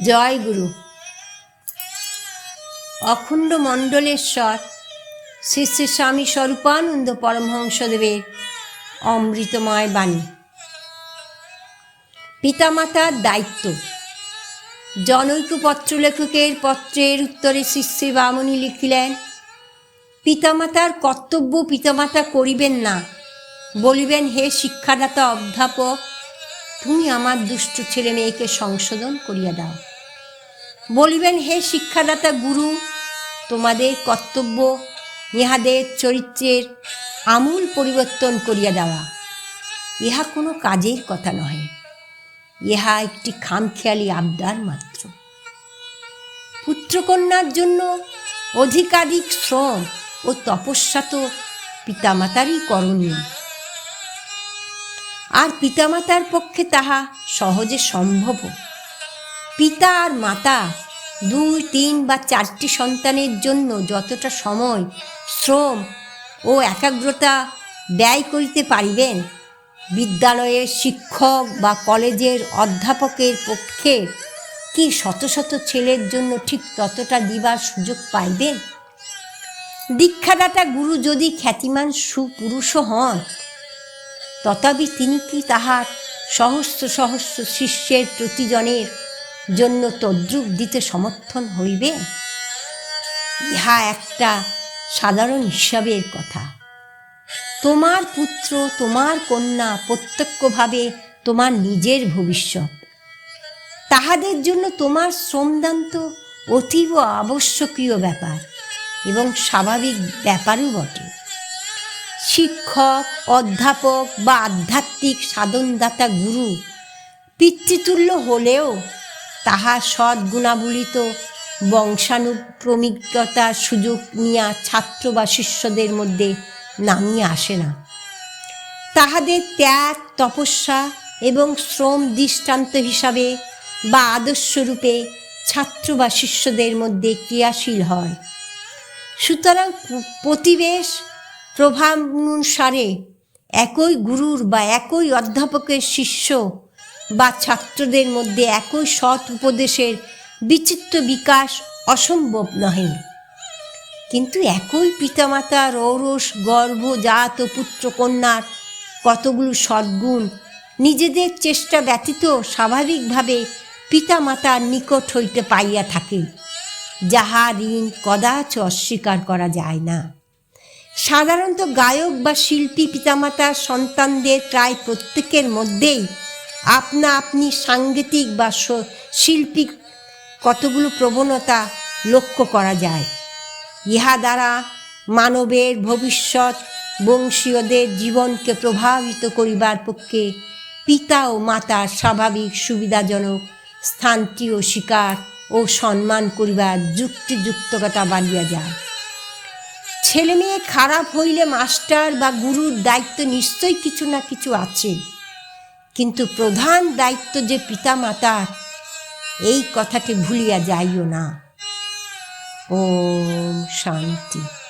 জয় গুরু। অখণ্ড মণ্ডলেশ্বর, শ্রী শ্রী স্বামী স্বরূপানন্দ পরমহংসদেবের অমৃতময় বাণী। পিতামাতার দায়িত্ব। জনৈক পত্রলেখকের পত্রের উত্তরে শ্রী শ্রী বামনী লিখিলেন, পিতামাতার কর্তব্য পিতামাতা করিবেন না। বলিবেন, হে শিক্ষাদাতা অধ্যাপক, তুমি আমার দুষ্ট ছেলে মেয়েকে সংশোধন করিয়া দাও। বলিবেন, হে শিক্ষাদাতা গুরু, তোমাদের কর্তব্য ইহাদের চরিত্রের আমূল পরিবর্তন করিয়া দেওয়া। ইহা কোনো কাজের কথা নহে, ইহা একটি খামখেয়ালি আবদার মাত্র। পুত্রকন্যার জন্য অধিকাধিক শ্রম ও তপস্যা তো পিতামাতারই করণীয়। আর পিতামাতার পক্ষে তাহা সহজে সম্ভব পিতা আর মাতা, দুই, তিন বা চারটি সন্তানের জন্য যতটা সময়, শ্রম ও একাগ্রতা ব্যয় করিতে পারিবেন, বিদ্যালয়ের শিক্ষক বা কলেজের অধ্যাপকের পক্ষে কি শত শত ছেলের জন্য ঠিক ততটা দিবার সুযোগ পাইবেন? দীক্ষাদাতা গুরু যদি খ্যাতিমান সুপুরুষও হন, তথাপি তিনি কি তাহার সহস্র সহস্র শিষ্যের প্রতিজনের জন্য তদ্রুপ দিতে সমর্থন হইবে? ইহা একটা সাধারণ হিসাবের কথা। তোমার পুত্র, তোমার কন্যা প্রত্যক্ষভাবে তোমার নিজের ভবিষ্যৎ। তাহাদের জন্য তোমার শ্রমদান তো অতীব আবশ্যকীয় ব্যাপার এবং স্বাভাবিক ব্যাপারও বটে। শিক্ষক, অধ্যাপক বা আধ্যাত্মিক সাধনদাতা গুরু পিতৃতুল্য হলেও তাহার সদ্গুণাবলিত বংশানুক্রমিকতার সুযোগ নিয়া ছাত্র বা শিষ্যদের মধ্যে নামিয়ে আসে না। তাহাদের ত্যাগ, তপস্যা এবং শ্রম দৃষ্টান্ত হিসাবে বা আদর্শরূপে ছাত্র বা শিষ্যদের মধ্যে ক্রিয়াশীল হয়। সুতরাং প্রতিবেশ প্রভাবানুসারে একই গুরুর বা একই অধ্যাপকের শিষ্য বা ছাত্রদের মধ্যে একই সৎ উপদেশের বিচিত্র বিকাশ অসম্ভব নহে। কিন্তু একই পিতামাতা পিতামাতার ঔরস গর্ভজাত পুত্র কন্যার কতগুলো সদ্গুণ নিজেদের চেষ্টা ব্যতীত স্বাভাবিকভাবে পিতামাতার নিকট হইতে পাইয়া থাকে, যাহা ঋণ কদাচ অস্বীকার করা যায় না। সাধারণত গায়ক বা শিল্পী পিতামাতার সন্তানদের প্রায় প্রত্যেকের মধ্যেই আপনা আপনি সাংগীতিক বা শিল্পী কতগুলো প্রবণতা লক্ষ্য করা যায়? ইহা দ্বারা মানবের ভবিষ্যৎ বংশীয়দের জীবনকে প্রভাবিত করিবার পক্ষে পিতা ও মাতার স্বাভাবিক সুবিধাজনক স্থানটিও স্বীকার ও সম্মান করিবার যুক্তিযুক্তকতা বাড়িয়া যায়। ছেলে মেয়ে খারাপ হইলে মাস্টার বা গুরুর দায়িত্ব নিশ্চয়ই কিছু না কিছু আছে। কিন্তু প্রধান দায়িত্ব যে পিতা মাতার এই কথাটি ভুলিয়া যাইও না। ও শান্তি।